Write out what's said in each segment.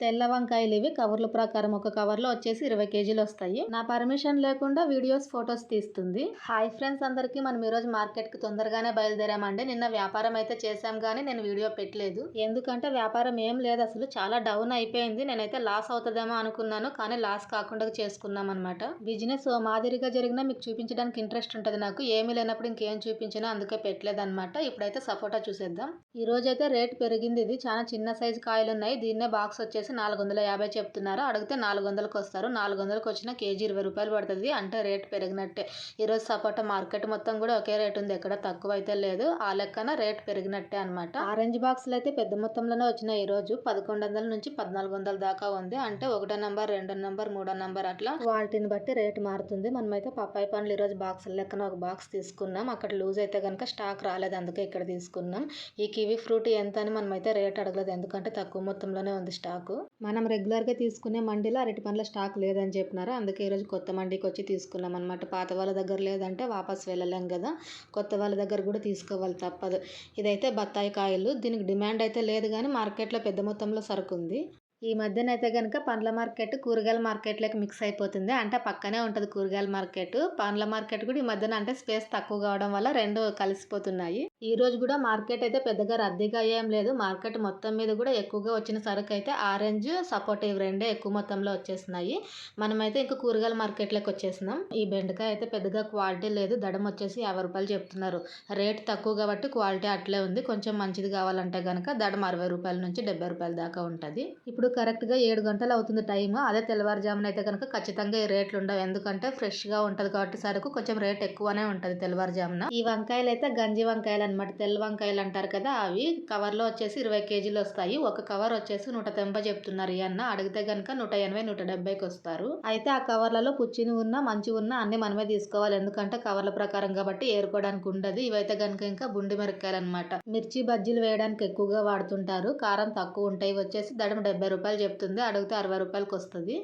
తెల్ల వంకాయలు ఇవి. కవర్ల ప్రకారం ఒక కవర్లో వచ్చేసి ఇరవై కేజీలు వస్తాయి. నా పర్మిషన్ లేకుండా వీడియోస్ ఫొటోస్ తీస్తుంది. హాయ్ ఫ్రెండ్స్ అందరికీ మనం ఈరోజు మార్కెట్కి తొందరగానే బయలుదేరామండి. నిన్న వ్యాపారం అయితే చేశాం కానీ నేను వీడియో పెట్టలేదు. ఎందుకంటే వ్యాపారం ఏం లేదు అసలు. చాలా డౌన్ అయిపోయింది. నేనైతే లాస్ అవుతుందేమో అనుకున్నాను. కానీ లాస్ కాకుండా చేసుకున్నాం అనమాట బిజినెస్ మాదిరిగా జరిగినా మీకు చూపించడానికి ఇంట్రెస్ట్ ఉంటుంది నాకు. ఏమీ లేనప్పుడు ఇంకేం చూపించినా అందుకే పెట్టలేదు అనమాట ఇప్పుడైతే సపోటా చూసేద్దాం. ఈ రోజైతే రేట్ పెరిగింది ఇది. చాలా చిన్న సైజు కాయలు ఉన్నాయి దీన్నే బాక్స్ వచ్చేసి నాలుగు వందల యాభై చెప్తున్నారు. అడిగితే నాలుగు వందలకు వస్తారు నాలుగు వందలకు వచ్చిన కేజీ ఇరవై రూపాయలు పడుతుంది. అంటే రేట్ పెరిగినట్టే. ఈరోజు సపోటా మార్కెట్ మొత్తం కూడా ఒకే రేట్ ఉంది. ఎక్కడ తక్కువ అయితే లేదు. ఆ లెక్కన రేట్ పెరిగినట్టే అనమాట ఆరెంజ్ బాక్స్లు అయితే పెద్ద మొత్తంలోనే వచ్చినాయి ఈరోజు. పదకొండు వందల నుంచి పద్నాలుగు వందల దాకా ఉంది. అంటే ఒకటో నంబర్ రెండో నంబర్ మూడో నంబర్ అట్లా. క్వాలిటీని బట్టి రేట్ మారుతుంది. మనమైతే పప్పాయి పండ్లు ఈరోజు రోజు బాక్స్ లెక్కన ఒక బాక్స్ తీసుకున్నాం. అక్కడ లూజ్ అయితే కనుక స్టాక్ రాలేదు. అందుకే ఇక్కడ తీసుకున్నాం. ఈ కివీ ఫ్రూట్ ఎంత అని మనమైతే రేట్ అడగలేదు. ఎందుకంటే తక్కువ మొత్తంలోనే ఉంది స్టాక్. మనం రెగ్యులర్గా తీసుకునే మండీలో అరటి పండ్ల స్టాక్ లేదని చెప్పినారు. అందుకే ఈరోజు కొత్త మండీకి వచ్చి తీసుకున్నాం అనమాట పాత వాళ్ళ దగ్గర లేదంటే వాపస్ వెళ్ళలేం కదా. కొత్త వాళ్ళ దగ్గర కూడా తీసుకోవాలి తప్పదు. ఇదైతే బత్తాయి కాయలు. దీనికి డిమాండ్ అయితే లేదు కానీ మార్కెట్లో పెద్ద మొత్తంలో సరుకు ఉంది ఈ మధ్యన అయితే కనుక పండ్ల మార్కెట్ కూరగాయల మార్కెట్లోకి మిక్స్ అయిపోతుంది. అంటే పక్కనే ఉంటుంది కూరగాయల మార్కెట్. పండ్ల మార్కెట్ కూడా ఈ మధ్యన అంటే స్పేస్ తక్కువ కావడం వల్ల రెండు కలిసిపోతున్నాయి. ఈ రోజు కూడా మార్కెట్ అయితే పెద్దగా రద్దీగా ఏం లేదు. మార్కెట్ మొత్తం మీద కూడా ఎక్కువగా వచ్చిన సరుకు అయితే ఆరెంజ్ సపోటా ఇవి రెండే ఎక్కువ మొత్తంలో వచ్చేసినాయి. మనమైతే ఇంకా కూరగాయల మార్కెట్లోకి వచ్చేసినాం. ఈ బెండకాయ అయితే పెద్దగా క్వాలిటీ లేదు. దడం వచ్చేసి యాభై రూపాయలు చెప్తున్నారు. రేట్ తక్కువ కాబట్టి క్వాలిటీ అట్లే ఉంది. కొంచెం మంచిది కావాలంటే కనుక దడం అరవై రూపాయల నుంచి డెబ్బై రూపాయల దాకా ఉంటుంది. ఇప్పుడు కరెక్ట్గా ఏడు గంటలు అవుతుంది టైం అదే తెల్లవారుజామున అయితే కనుక ఖచ్చితంగా ఈ రేట్లు ఉండవు ఎందుకంటే ఫ్రెష్గా ఉంటుంది కాబట్టి సరుకు కొంచెం రేట్ ఎక్కువనే ఉంటుంది తెల్లవారుజామున. ఈ వంకాయలు అయితే గంజి వంకాయలు అనమాట తెల్ల వంకాయలు అంటారు కదా అవి. కవర్లో వచ్చేసి ఇరవై కేజీలు వస్తాయి. ఒక కవర్ వచ్చేసి నూట తొంభై చెప్తున్నారు ఈ అన్న. అడిగితే కనుక నూట ఎనభై నూట డెబ్బైకి వస్తారు. అయితే ఆ కవర్లలో పుచ్చిని ఉన్నా మంచి ఉన్నా అన్ని మనమే తీసుకోవాలి. ఎందుకంటే కవర్ల ప్రకారం కాబట్టి ఏరుకోవడానికి ఉండదు. ఇవైతే కనుక ఇంకా బుండి మిరకాయలు అనమాట మిర్చి బజ్జీలు వేయడానికి ఎక్కువగా వాడుతుంటారు. కారం తక్కువ ఉంటాయి వచ్చేసి దడమ డెబ్బై రూపాయలు చెప్తుంది అడిగితే అరవై రూపాయలకి వస్తుంది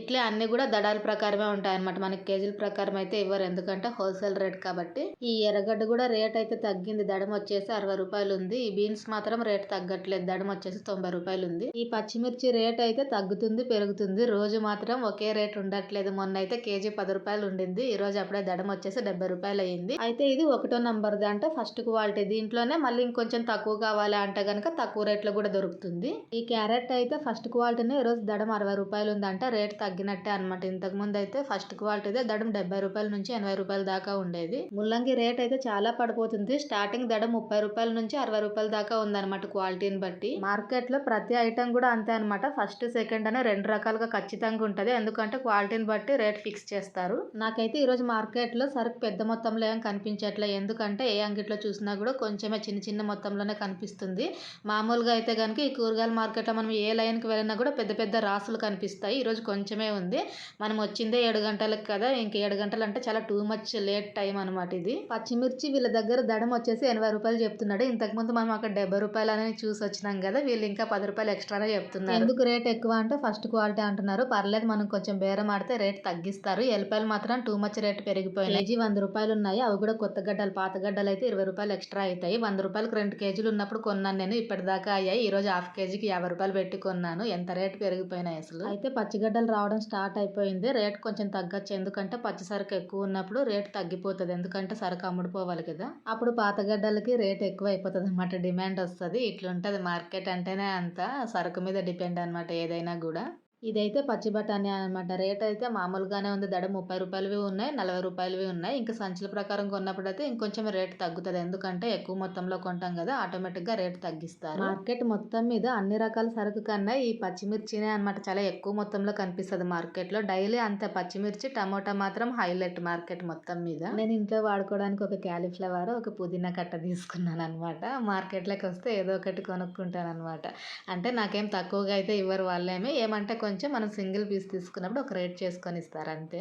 ఇట్లే అన్ని కూడా దడాల ప్రకారమే ఉంటాయన్నమాట. మనకి కేజీల ప్రకారం అయితే ఇవ్వరు. ఎందుకంటే హోల్సేల్ రేట్ కాబట్టి. ఈ ఎర్రగడ్డ కూడా రేట్ అయితే తగ్గింది. దడం వచ్చేసి అరవై రూపాయలు ఉంది ఈ బీన్స్ మాత్రం రేట్ తగ్గట్లేదు. దడం వచ్చేసి తొంభై రూపాయలు ఉంది ఈ పచ్చిమిర్చి రేట్ అయితే తగ్గుతుంది పెరుగుతుంది. రోజు మాత్రం ఒకే రేట్ ఉండట్లేదు. మొన్న అయితే కేజీ పది రూపాయలు ఉండింది ఈ రోజు అప్పుడే దడం వచ్చేసి డెబ్బై రూపాయలు అయ్యింది అయితే ఇది ఒకటో నంబర్ది అంటే. First quality. దీంట్లోనే మళ్ళీ ఇంకొంచెం తక్కువ కావాలి అంటే కనుక తక్కువ రేట్లో కూడా దొరుకుతుంది. ఈ క్యారెట్ అయితే ఫస్ట్ క్వాలిటీనే ఈ రోజు దడం అరవై రూపాయలు ఉందంట. రేట్ తగ్గినట్టే అనమాట ఇంతకు ముందు అయితే ఫస్ట్ క్వాలిటీదే దడం డెబ్బై రూపాయల నుంచి ఎనభై రూపాయల దాకా ఉండేది. ముల్లంగి రేట్ అయితే చాలా పడిపోతుంది. స్టార్టింగ్ దడ ముప్పై రూపాయల నుంచి అరవై రూపాయల దాకా ఉందన్నమాట క్వాలిటీని బట్టి. మార్కెట్లో ప్రతి ఐటమ్ కూడా అంతే అనమాట ఫస్ట్ సెకండ్ అనే రెండు రకాలుగా ఖచ్చితంగా ఉంటది. ఎందుకంటే క్వాలిటీని బట్టి రేట్ ఫిక్స్ చేస్తారు. నాకైతే ఈరోజు మార్కెట్లో మార్కెట్లో సరుకు పెద్ద మొత్తంలో ఏం కనిపించట్లే. ఎందుకంటే ఏ అంగిట్లో చూసినా కూడా కొంచెమే చిన్న చిన్న మొత్తంలోనే కనిపిస్తుంది. మామూలుగా అయితే కనుక ఈ కూరగాయల మార్కెట్లో మనం ఏ లైన్ లైన్కి వెళ్ళినా కూడా పెద్ద పెద్ద రాసులు కనిపిస్తాయి. ఈరోజు కొంచెమే ఉంది. మనం వచ్చిందే ఏడు గంటలకు కదా. ఇంక ఏడు గంటలు అంటే చాలా టూ మచ్ లేట్ టైం అనమాట ఇది. పచ్చిమిర్చి వీళ్ళ దగ్గర దడం వచ్చేసి ఎనభై రూపాయలు చెప్తున్నాడు. ఇంతకుముందు మనం అక్కడ డెబ్బై రూపాయలు అనేది చూసి వచ్చినాం కదా. వీళ్ళు ఇంకా పది రూపాయలు ఎక్స్ట్రానే చెప్తున్నారు. ఎందుకు రేట్ ఎక్కువ అంటే ఫస్ట్ క్వాలిటీ అంటున్నారు. పర్లేదు మనం కొంచెం బేరం ఆడితే రేట్ తగ్గిస్తారు. ఎల్లిపాయలు మాత్రం టూ మచ్ రేట్ పెరిగిపోయినాయి. కేజీ వంద రూపాయలు ఉన్నాయి. అవి కూడా కొత్త గడ్డలు పాత గడ్డలు అయితే ఇరవై రూపాయలు ఎక్స్ట్రా అవుతాయి. వంద రూపాయలకు రెండు కేజీలు ఉన్నప్పుడు కొన్నాను నేను. ఇప్పటిదాకా అయ్యాయి. ఈ రోజు హాఫ్ కేజీకి యాభై రూపాయలు పెట్టి అనుకున్నాను ఎంత రేట్ పెరిగిపోయినాయి అసలు? అయితే పచ్చిగడ్డలు రావడం స్టార్ట్ అయిపోయింది. రేట్ కొంచెం తగ్గచ్చు. ఎందుకంటే పచ్చి సరుకు ఎక్కువ ఉన్నప్పుడు రేట్ తగ్గిపోతుంది. ఎందుకంటే సరుకు అమ్ముడుపోవాలి కదా. అప్పుడు పాతగడ్డలకి రేట్ ఎక్కువ అయిపోతుంది అనమాట డిమాండ్ వస్తుంది. ఇట్లుంటుంది. మార్కెట్ అంటేనే అంత సరుకు మీద డిపెండ్ అనమాట ఏదైనా కూడా. ఇదైతే పచ్చి బఠానీ అనమాట. రేట్ అయితే మామూలుగానే ఉంది. దడ ముప్పై రూపాయలవి ఉన్నాయి నలభై రూపాయలవి ఉన్నాయి. ఇంకా సంచుల ప్రకారం కొన్నప్పుడు అయితే ఇంకొంచెం రేట్ తగ్గుతుంది. ఎందుకంటే ఎక్కువ మొత్తంలో కొంటాం కదా ఆటోమేటిక్గా రేట్ తగ్గిస్తారు. మార్కెట్ మొత్తం మీద అన్ని రకాల సరుకు కన్నా ఈ పచ్చిమిర్చినే అనమాట చాలా ఎక్కువ మొత్తంలో కనిపిస్తుంది మార్కెట్లో డైలీ అంతే పచ్చిమిర్చి టమోటా మాత్రం హైలైట్ మార్కెట్ మొత్తం మీద. నేను ఇంట్లో వాడుకోవడానికి ఒక క్యాలీఫ్లవర్ ఒక పుదీనా కట్ట తీసుకున్నాను అనమాట. మార్కెట్లోకి వస్తే ఏదో ఒకటి కొనుక్కుంటాను అనమాట. అంటే నాకేం తక్కువగా అయితే ఇవ్వరు వాళ్ళేమి. ఏమంటే కొంచెం మనం సింగిల్ పీస్ తీసుకున్నప్పుడు ఒక రేట్ చేసుకొని ఇస్తారు అంతే.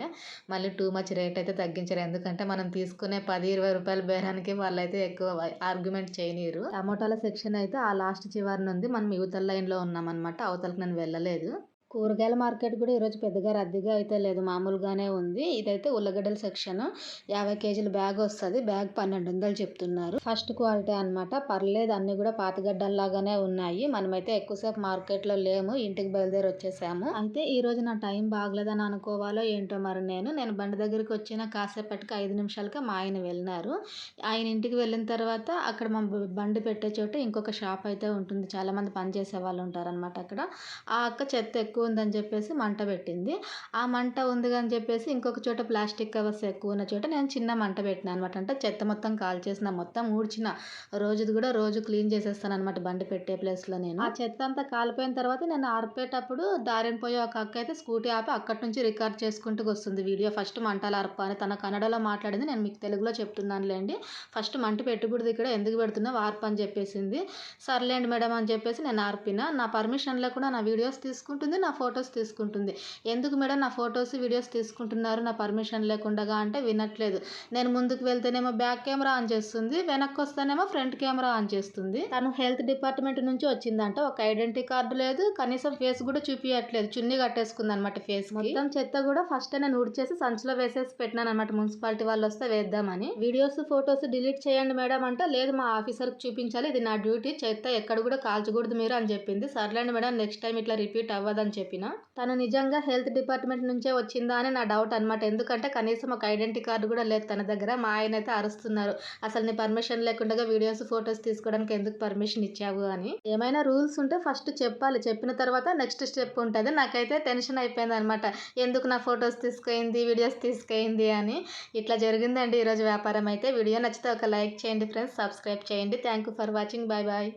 మళ్ళీ టూ మచ్ రేట్ అయితే తగ్గించరు. ఎందుకంటే మనం తీసుకునే పది ఇరవై రూపాయల బేరానికి వాళ్ళైతే ఎక్కువ ఆర్గ్యుమెంట్ చేయనీరు టమోటాల సెక్షన్ అయితే ఆ లాస్ట్ చివరిన ఉంది మనం యువతల లైన్లో ఉన్నాం అనమాట అవతలకి నేను వెళ్ళలేదు. కూరగాయల మార్కెట్ కూడా ఈరోజు పెద్దగా రద్దీగా అయితే లేదు. మామూలుగానే ఉంది. ఇదైతే ఉల్లగడ్డల సెక్షన్. యాభై కేజీల బ్యాగ్ వస్తుంది. బ్యాగ్ పన్నెండు వందలు చెప్తున్నారు. ఫస్ట్ క్వాలిటీ అనమాట పర్లేదు అన్ని కూడా పాతగడ్డల్లాగానే ఉన్నాయి. మనమైతే ఎక్కువసేపు మార్కెట్లో లేము. ఇంటికి బయలుదేరి వచ్చేసాము అయితే ఈ రోజు నా టైం బాగలేదని అనుకోవాలో ఏంటో మరి నేను. నేను బండి దగ్గరికి వచ్చిన కాసేపటికి ఐదు నిమిషాలకి మా ఆయన వెళ్ళినారు. ఆయన ఇంటికి వెళ్ళిన తర్వాత అక్కడ మా బండి పెట్టే చోట ఇంకొక షాప్ అయితే ఉంటుంది. చాలామంది పనిచేసే వాళ్ళు ఉంటారనమాట అక్కడ. ఆ అక్క చెత్త ఎక్కువ ఉందని చెప్పేసి మంట పెట్టింది. ఆ మంట ఉంది అని చెప్పేసి ఇంకొక చోట ప్లాస్టిక్ కవర్స్ ఎక్కువ ఉన్న చోట నేను చిన్న మంట పెట్టిన అనమాట. అంటే చెత్త మొత్తం కాల్ చేసిన మొత్తం ఊడ్చిన రోజుది కూడా రోజు క్లీన్ చేసేస్తాను అనమాట బండి పెట్టే ప్లేస్లో నేను. ఆ చెత్త అంతా కాలిపోయిన తర్వాత నేను ఆర్పేటప్పుడు దారిన పోయి ఒక అక్క అయితే స్కూటీ ఆపి అక్కడి నుంచి రికార్డ్ చేసుకుంటూ వస్తుంది వీడియో. ఫస్ట్ మంటలు అర్ప అని తన కన్నడలో మాట్లాడింది. నేను మీకు తెలుగులో చెప్తున్నానులేండి. ఫస్ట్ మంట పెట్టకూడదు ఇక్కడ ఎందుకు పెడుతున్నా వార్పు అని చెప్పేసింది. సర్లేండి మేడం అని చెప్పేసి నేను ఆర్పిన. నా పర్మిషన్ లేకుండా నా వీడియోస్ తీసుకుంటుంది. నా నా ఫొటోస్ తీసుకుంటుంది. ఎందుకు మేడం నా ఫొటోస్ వీడియోస్ తీసుకుంటున్నారు? నా పర్మిషన్ లేకుండా అంటే వినట్లేదు. నేను ముందుకు వెళ్తేనేమో బ్యాక్ కెమెరా ఆన్ చేస్తుంది వెనక్కి వస్తేనేమో ఫ్రంట్ కెమెరా ఆన్ చేస్తుంది. తను హెల్త్ డిపార్ట్మెంట్ నుంచి వచ్చిందంట. ఒక ఐడెంటిటీ కార్డు లేదు. కనీసం ఫేస్ కూడా చూపించట్లేదు చున్నీ కట్టేసుకుంది అనమాట ఫేస్ మొత్తం చెత్త కూడా ఫస్ట్ నేను ఉడిచేసి సంచిలో వేసేసి పెట్టినాను అనమాట మున్సిపాలిటీ వాళ్ళు వస్తే వేద్దామని. వీడియోస్ ఫొటోస్ డిలీట్ చేయండి మేడం అంటే. లేదు మా ఆఫీసర్కి చూపించాలి. ఇది నా డ్యూటీ. చెత్త ఎక్కడ కూడా కాల్చకూడదు మీరు అని చెప్పింది. సర్లేండి మేడం నెక్స్ట్ టైం ఇట్లా రిపీట్ అవ్వదని చెప్పిన? తను నిజంగా హెల్త్ డిపార్ట్మెంట్ నుంచే వచ్చిందా అని నా డౌట్ అనమాట ఎందుకంటే కనీసం ఒక ఐడెంటిటీ కార్డు కూడా లేదు తన దగ్గర. మా ఆయన అయితే అరుస్తున్నారు. అసలు నీ పర్మిషన్ లేకుండా వీడియోస్ ఫొటోస్ తీసుకోవడానికి ఎందుకు పర్మిషన్ ఇచ్చావు అని. ఏమైనా రూల్స్ ఉంటే ఫస్ట్ చెప్పాలి. చెప్పిన తర్వాత నెక్స్ట్ స్టెప్ ఉంటుంది. నాకైతే టెన్షన్ అయిపోయింది అనమాట ఎందుకు నా ఫొటోస్ తీసుకెళ్ళింది వీడియోస్ తీసుకెళ్ళింది అని. ఇట్లా జరిగిందండి ఈరోజు వ్యాపారం అయితే. వీడియో నచ్చితే ఒక లైక్ చేయండి ఫ్రెండ్స్. సబ్స్క్రైబ్ చేయండి. Thank you for watching. Bye bye.